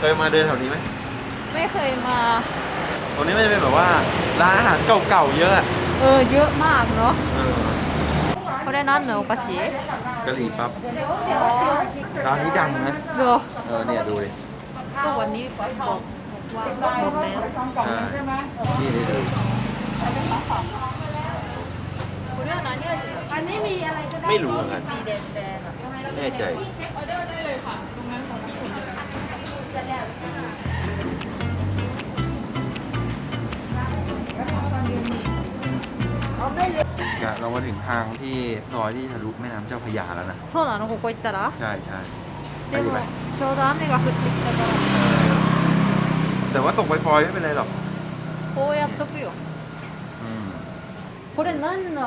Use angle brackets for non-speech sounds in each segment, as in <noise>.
เคยมาเดินแถวนี้ไหมไม่เคยมา ตรงนี้มันจะเป็นแบบว่าร้านอาหารเก่าๆเยอะเออเยอะมากเนาะเขาได้นั่นเหรอกระชีกะหรี่ปั๊บร้านนี้ดังนะเดอเออเนี่ยดูดิก็วันนี้บอกว่าหมดแล้วอ่นี่ได้ดูอันนี้มีอะไรก็ได้ไม่รู้เหมือนกันแน่ใจ แน่ใจ เรามาถึงทางที่ซอยที่ทะลุแม่น้ำเจ้าพระยาแล้วนะ そうなのここ行ったら ใช่ใช่ไป で ดีไหม もちょうど雨が降ってきたから แต่ว่าตกไปฟอยๆไม่เป็นไรหรอก こうやっとくよ อืม これ何の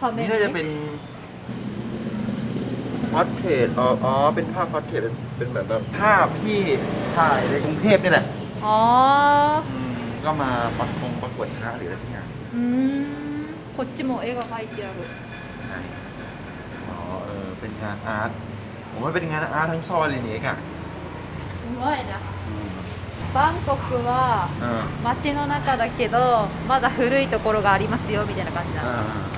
ため นี่ に น่าจะเป็น พอดเทรตอ๋ออ๋อ เป็นภาพพอดเทรตเป็นเป็นแบบแบบภาพที่ถ่ายในกรุงเทพนี่แหละ อ๋อ อืมก็มาประกงประกวดชนะหรืออะไรที่อย่าง อืมこっちも絵が描いてある ไหนอ๋อ เออ เป็นงานอาร์ต ผมว่าเป็นงานอาร์ตทั้งซอยเลยเนี่ยค่ะ うまいなバンコクは เออ 街の中だけどまだ古いところがありますよみたいな感じ อ่า なเ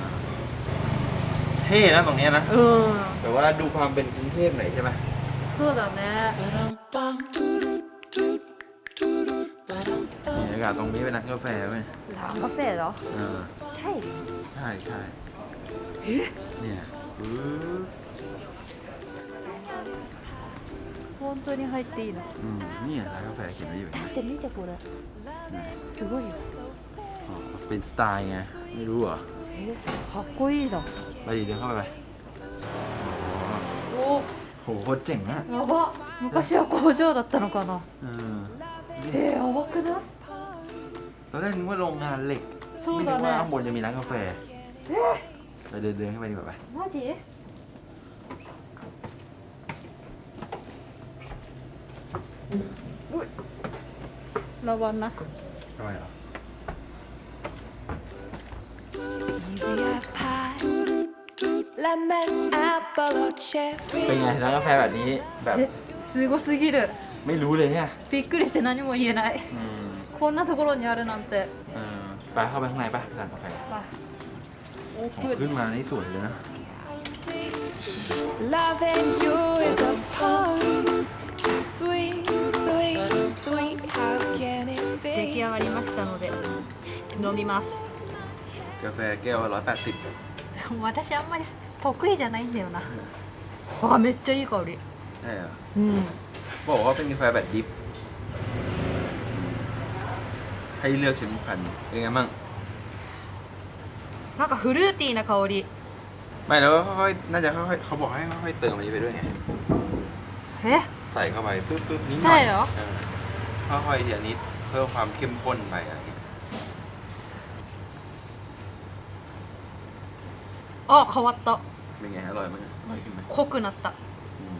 ท่นะตรงเนี้ยนะ うん แต่ว่าดูความเป็นกรุงเทพหน่อยใช่ไหม そうだね บรรยากาศตรงนี้เป็นร้านกาแฟไหม ランカフェだ เออ チャイ ใช่ใช่เนี่ยปึ๊บ 本当に入っていいの อืมเนี่ยร้านกาแฟเขียนไว้อยู่ だって見てこれすごいよ อ๋อ เป็นสไตล์ไง ไม่รู้เหรอ えかっこいいだ ไปดีเดินเข้าไปไป お โหโคตรเจ๋งอะ やば昔は工場だったのかな เออ えー、やばくない ตอนแรกนึกว่าโรงงานเหล็ก そう ไม่นึ だ กว่าข้าง ね บนจะมีร้านกาแฟไปเดินเดินเข้าไปดีกว่าไป マジระวังนะ ทำไมเหรอ เป็นไงร้านกาแฟแบบนี้แบบ えすごすぎる ไม่รู้เลยเนี่ย びっくりして何も言えない อืม こんなところにあるなんて เออไปเข้าไปข้างในป่ะร้านกาแฟ わオー โอ้ プ ขึ้น ン มานี่สวยเลยนะ Loving you is a poem. It's sweet, sweet, sweet. How can it 出来 be? 上がりましたので飲みます กาแฟแก้วร้อยแปดสิบ でも私あんまり得意じゃないんだよなあめっちゃいい香り ใช่เหรอ うん บอกว่าเป็นกาแฟแบบดิฟ ให้เลือกชนิดพันธุ์เป็นไงบ้าง なんかフルーティーな香り ไม่แล้วก็ค่อยๆน่าจะค่อยๆเขาบอกให้ค่อยๆเติมอันนี้ไปด้วยไง え ใส่เข้าไปปึ๊บปึ๊บนิดหน่ ใช่ อย เหรอ เออค่อยๆทีละนิดเพิ่มความเข้มข้นไปอะ あ変わった เป็นไงอร่อยมั้ยอร่อยขึ้นไหม 濃くなった อืม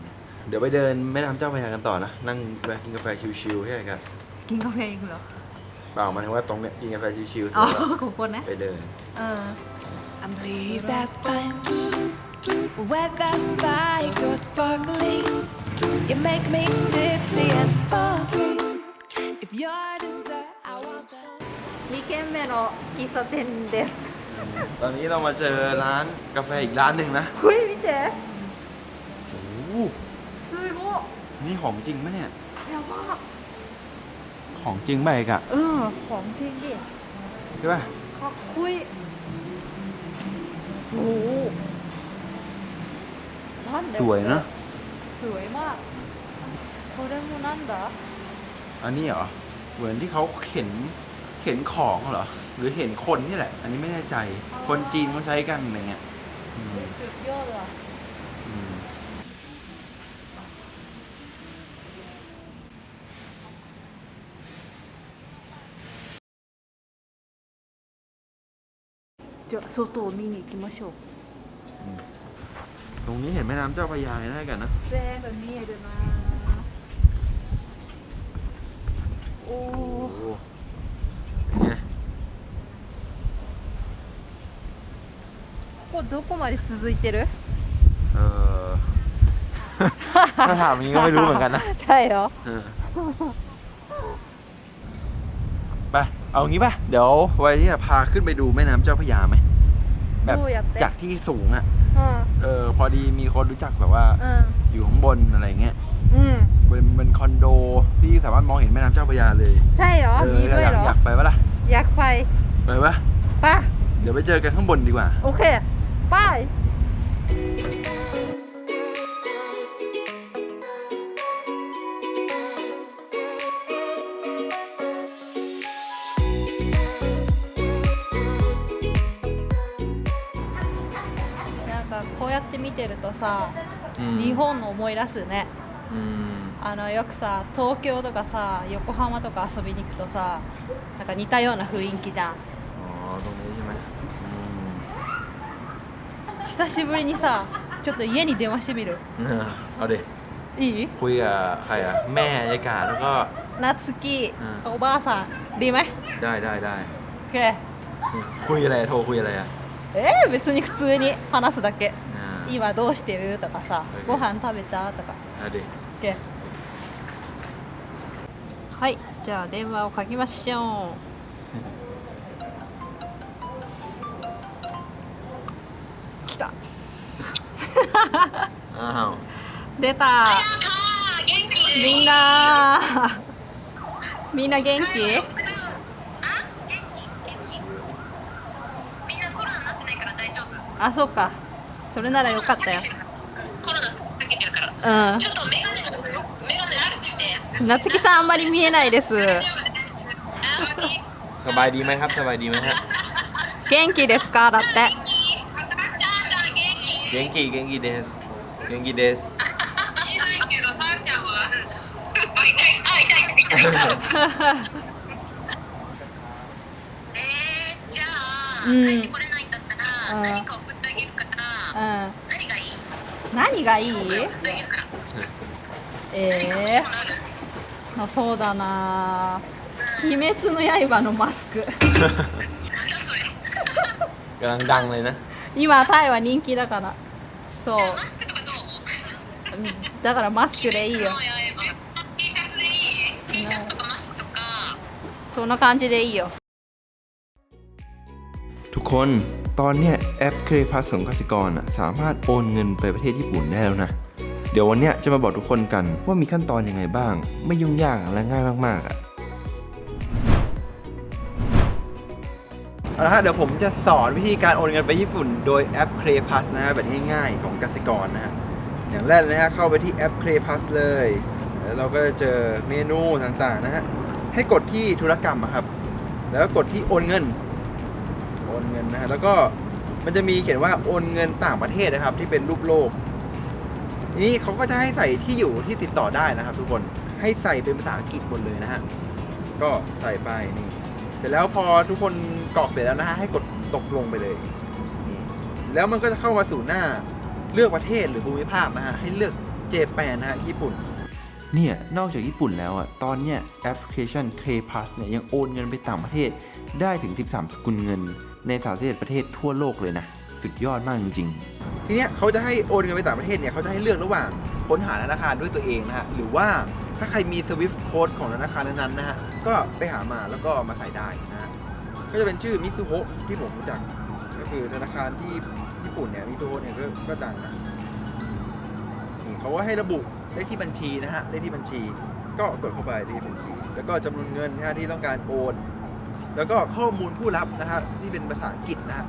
เดี๋ยวไปเดินแม่น้ำเจ้าพระยากันต่อนะ นั่งแวะกินกาแฟชิลๆใช่ไหมกัน 銀河フェイクだ เปล่าหมันถึงว่าตรงเนี้ยกินกาแฟชิลๆเสร็จ あ แล้ว ここね ไปเดิน うん I'm pleased as punch. Whether spiked or sparkling, you make me tipsy and bubbly. If you're dessert, I want that. 2軒目の喫茶店です ตอนนี้เรามาเจอร้านกาแฟอีกร้านหนึ่งนะเฮ้ยพี่แจ๊โอ้โหซื้อโนี่ของจริงไหมเนี่ย แพงมากของจริงไหมกะเออ ของจริงดิใช่ป่ะขอคุยโอ้โหร้อนสวยนะสวยมากโคเดมูออันนี้เหรอ เหมือนที่เขาเข็น เข็นของเหรอ หรือเห็นคนนี่แหละ อันนี้ไม่แน่ใจ คนจีนเขาใช้กันอะไรเงี้ยอืม สุดยอดอ่ะ อืม じゃあ外を見に行きましょう ตรงนี้เห็นแม่น้ำเจ้าพระยาได้กันนะ 全部見えるなお โอ้ お โห ここどこまで続いてる เออ ถ้าถามอย่างนี้ก็ไม่รู้เหมือนกันนะ ใช่เหรอ เออ ไป เอางี้ป่ะ เดี๋ยวไว้จะพาขึ้นไปดูแม่น้ำเจ้าพระยาไหม แบบ どうやって จากที่สูงอะ่ะ うん เออ พอดีมีคนรู้จักแบบว่า うん อยู่ข้างบนอะไรเงี้ย うん เป็นเป็นคอนโดที่สามารถมองเห็นแม่น้ำเจ้าพระยาเลย ใช่เหรอ เออ มีด้วย อยาก เหรอ อยากไปปะล่ะ อยากไป ไปปะ ไป่ะ เดี๋ยวไปเจอกันข้างบนดีกว่า โอเค ไปなんかこうやって見てるとさ、うん。日本の思い出すね。うん。あのよくさ東京とかさ横浜とか遊びに行くとさなんか似たような雰囲気じゃん。久しぶりにさちょっと家に電話してみる？あอいい？คุยはやめえครอかแม่おばあさんでいいめい。ด้え、別に普通に話すだけ。今どうしてる？とかさご飯食べた？とか。はいじゃあ電話をかけましょう。出た。みんな。みんな元気？あ、そうか。それならよかったよ。コロナけてるから。うん。ちょっとメガネメガネあるってさんあんまり見えないです。元気？ですか？だって。元気元気です。元気です。งกีเกงกีเดสเกงกีเดส 言えないけどさーちゃんはあ痛いあ痛い痛い痛いえー、じゃあ、うん帰ってこれないんだったら、うん何か送ってあげるから、うん何がいい何がいい送ってあげるから何か欲しいえものあるー、そうだな鬼滅の刃のマスクなんだそれ กำลังดังเลยนะ 今タイは人気だからそう ううんだからマスクでいいよ T シャツでいい T シャツとかマスクとかそんな感じでいいよ ทุกคนตอนเนี้ยแอปเครพัสของกสิกรอ่ะสามารถโอนเงินไปประเทศญี่ปุ่นได้แล้วนะ เดี๋ยววันเนี้ยจะมาบอกทุกคนกันว่ามีขั้นตอนยังไงบ้าง ไม่ยุ่งยากและง่ายมากๆอ่ะเอาละฮะเดี๋ยวผมจะสอนวิธีการโอนเงินไปญี่ปุ่น โดยแอปเครพัสนะฮะแบบง่ายๆของกสิกรนะฮะ อย่างแรกเลยนะฮะเข้าไปที่แอปเครพัสเลยแล้วเราก็จะเจอเมนูต่างๆนะฮะให้กดที่ธุรกรรมอะครับ แล้วกดที่โอนเงินโอนเงินนะฮะแล้วก็มันจะมีเขียนว่าโอนเงินต่างประเทศนะครับ ที่เป็นรูปโลก นี้เขาก็จะให้ใส่ที่อยู่ที่ติดต่อได้นะครับ ทุกคนให้ใส่เป็นภาษาอังกฤษหมดเลยนะฮะก็ใส่ไปนี่เสร็จแล้วพอทุกคนกรอกเสร็จแล้วนะฮะให้กดตกลงไปเลย แล้วมันก็จะเข้ามาสู่หน้า เลือกประเทศหรือภูมิภาคนะฮะให้เลือกเจแปนนะฮะญี่ปุ่นเนี่ย นอกจากญี่ปุ่นแล้วอะ ตอนเนี้ยแอปพลิเคชัน K Plus เนี่ยยังโอนเงินไปต่างประเทศได้ถึง 13 สกุลเงิน ใน31ประเทศทั่วโลกเลยนะ สุดยอดมากจริง ๆ ทีเนี้ยเขาจะให้โอนเงินไปต่างประเทศเนี่ยเขาจะให้เลือกระหว่างค้นหาธนาคารด้วยตัวเองนะฮะ หรือว่าถ้าใครมี Swift Code ของธนาคารนั้นๆนะฮะ ก็ไปหามาแล้วก็มาใส่ได้นะฮะ ก็จะเป็นชื่อมิซูโฮะที่ผมรู้จัก ก็คือธนาคารที่ ญี่ปุ่นเนี่ยมิซูโฮเนี่ยก็ก็ดังนะเขาก็ให้ระบุเลขที่บัญชีนะฮะเลขที่บัญชี ก็กดเข้าไปเลขที่บัญชี แล้วก็จำนวนเงินนะฮะที่ต้องการโอนแล้วก็ข้อมูลผู้รับนะฮะที่เป็นภาษาอังกฤษนะฮะ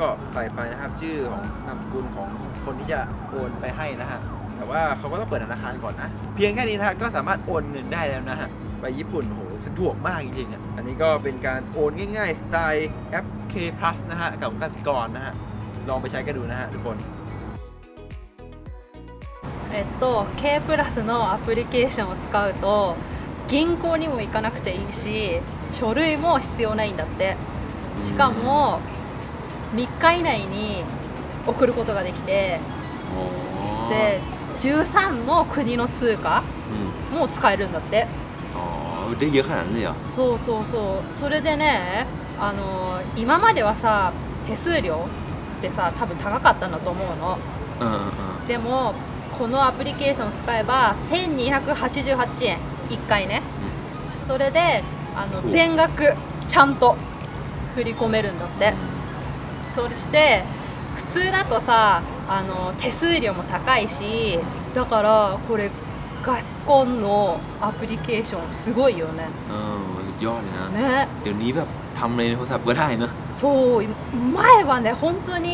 ก็ใส่ไปนะครับชื่อของนามสกุลของคนที่จะโอนไปให้นะฮะแต่ว่าเขาก็ต้องเปิดธนาคารก่อนนะ เพียงแค่นี้นะฮะก็สามารถโอนเงินได้แล้วนะฮะไปญี่ปุ่นโอ้โหสะดวกมากจริงๆอะอันนี้ก็เป็นการโอนง่ายๆ สไตล์แอป K Plus นะฮะกับกสิกรนะฮะ ลองไปใช้กันดูนะฮะทุกคน えっと K プラスのアプリケーションを使うと銀行にも行かなくていいし書類も必要ないんだってしかも3日以内に送ることができてで13の国の通貨も使えるんだって อ๋อได้เยอะขนาดนั้นเลยเหรอ そうそうそうそれでねあの今まではさ手数料 ってさ多分高かったんだと思うの、うんうん、でもこのアプリケーション使えば1288円1回ね、うん、それであの全額ちゃんと振り込めるんだって、そして普通だとさあの手数料も高いしだからこれガスコンのアプリケーションすごいよね。うんいね。ね。 ทำในโทรศัพท์ก็ได้เนอะ そう前はね本当に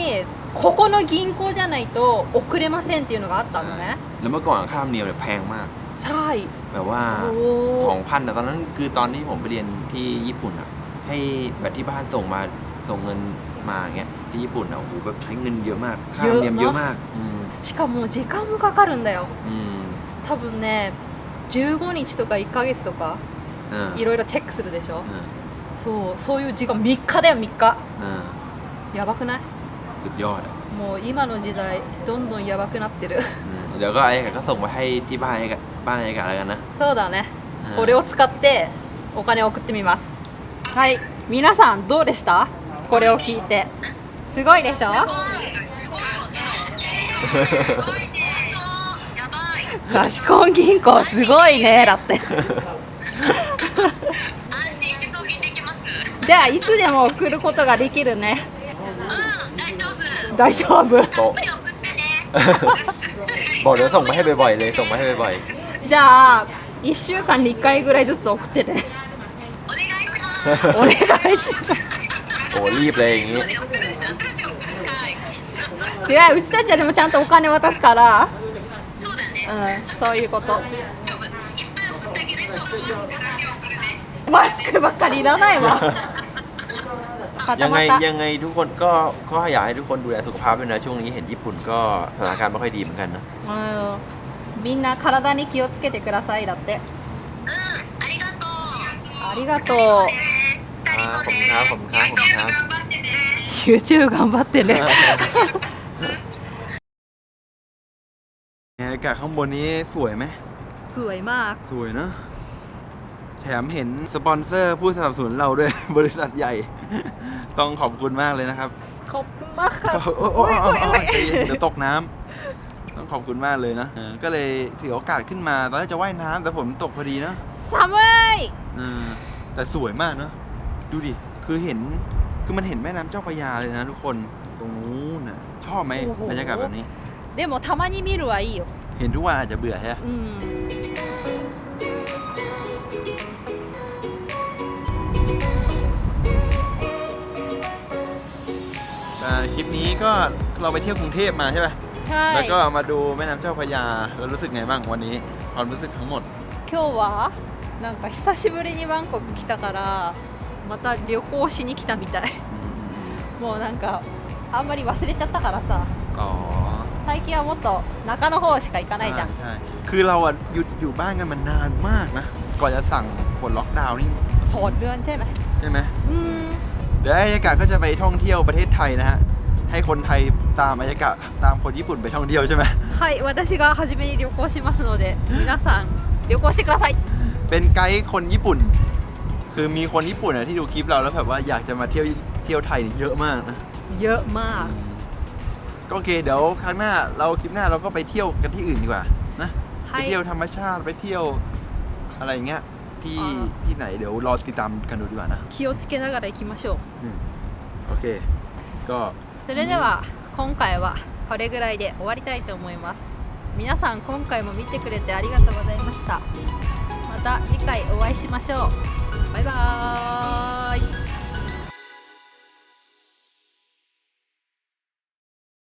ここの銀行じゃないと送れませんっていうのがあったのね แล้วเมื่อก่อนค่าธรรมเนียมเนี่ยแพงมาก ใช่ แบบว่า โอ้ สองพันแต่ตอนนั้นคือตอนที่ผมไปเรียนที่ญี่ปุ่นอ่ะ ให้แบบที่บ้านส่งมาส่งเงินมาอย่างเงี้ยที่ญี่ปุ่นอ่ะโอ้โหแบบใช้เงินเยอะมากค่าธรรมเนียมเยอะมาก อืม しかも時間もかかるんだよ อืม 多分ね15日とか1ヶ月とか เออ いろいろチェックするでしょ เออ そうそういう時間3日だよ3日 เออ やばくない สุดยอดอ่ะ もう今の時代どんどんやばくなってる อืมเดี๋ยวก็ไอ้กะก็ส่งไปให้ที่บ้านไอ้กะบ้านไอ้กะแล้วกันนะ そうだねうんこれを使ってお金を送ってみますはい皆さんどうでしたこれを聞いてすごいでしょすごいすごいねやばいガシコン銀行すごいねだって <laughs> じゃあいつでも送ることができるねうん大丈夫大丈夫たっぷり送ってね บอกเดี๋ยวส่งไปให้บ่อยๆเลยส่งไปให้บ่อย じゃあ1週間に1回ぐらいずつ送ってねお願いしますお願いしますๆ โอ้รีบเลยอย่างงี้ そうで送るでしょ私送るかい違ううちたちはでもちゃんとお金渡すからそうだねうんそういうこと大丈夫いっぱい送ってあげるでしょマスクだけ送るね マスクばดีแล้วいわまたยังไงยังไงทุกคนก็ก็อยากให้ทุกคนดูแลสุขภาพด้วยนะช่วงนี้เห็นญี่ปุ่นก็สถานการณ์ไม่ค่อยดีเหมือนกันนะมินนาんาんな体に気をつけてくださいだってありがとありがとうอ่าผมครับขอบครับผมครับ YouTube 頑張ってねอากาศข้างบนนี้สวยไหม สวยมาก สวยเนาะ แถมเห็นสปอนเซอร์ผู้สนับสนุนเราด้วย บริษัทใหญ่ ต้องขอบคุณมากเลยนะครับ ขอบคุณมากครับโอ้โหจะตกน้ำ ต้องขอบคุณมากเลยนะก็เลยถือโอกาสขึ้นมา ตอนแรกจะว่ายน้ำแต่ฝนตกพอดีเนาะซัมเมอร์แต่สวยมากเนาะดูดิ คือเห็นคือมันเห็นแม่น้ำเจ้าพระยาเลยนะทุกคนตรงนู้นนะชอบไหมบรรยากาศแบบนี้เดี๋ยวมอทามานี่มิรุไอเห็นทุกวันอาจจะเบื่อใช่ไหม ลิปนี้ก็เราไปเที่ยวกรุงเทพมาใช่ไหม は แล้ว い ก็มาดูแม่น้ำเจ้าพระยาแล้วรู้สึกไงบ้างวันนี้ ความรู้สึกทั้งหมด 今日はなんか久しぶりにバンコク来たからまた旅行しに来たみたいもうなんかあんまり忘れちゃったからさ อ๋อ 最近はもっと中の方しか行かないじゃん ใช่คือเราอะหยุดอยู่บ้านกันมานานมากนะ ก่อนจะสั่งปลดล็อกดาวน์นี่ สอนเดือนใช่ไหม ใช่ไหม อืม เดี๋ยวอายากาศก็จะไปท่องเที่ยวประเทศไทยนะฮะ ให้คนไทยตามอายากาศตามคนญี่ปุ่นไปท่องเที่ยวใช่ไหม はい私が初めに旅行しますので皆さん旅行してください เป็นไกด์คนญี่ปุ่น คือมีคนญี่ปุ่นอะที่ดูคลิปเราแล้วแบบว่าอยากจะมาเที่ยวเที่ยวไทยนี่เยอะมากนะ เยอะมาก ก็โอเคเดี๋ยวครั้งหน้าเราคลิปหน้าเราก็ไปเที่ยวกันที่อื่นดีกว่านะ は ไป い เที่ยวธรรมชาติไปเที่ยวอะไรอย่างเงี้ยที่ อ่า ที่ไหนเดี๋ยวรอติดตามกันดูดีกว่านะ 気をつけながら行きましょう อืมโอเค ก็ それでは今回はこれぐらいで終わりたいと思います。皆さん今回も見てくれてありがとうございました。また次回お会いしましょう。バイバーイ。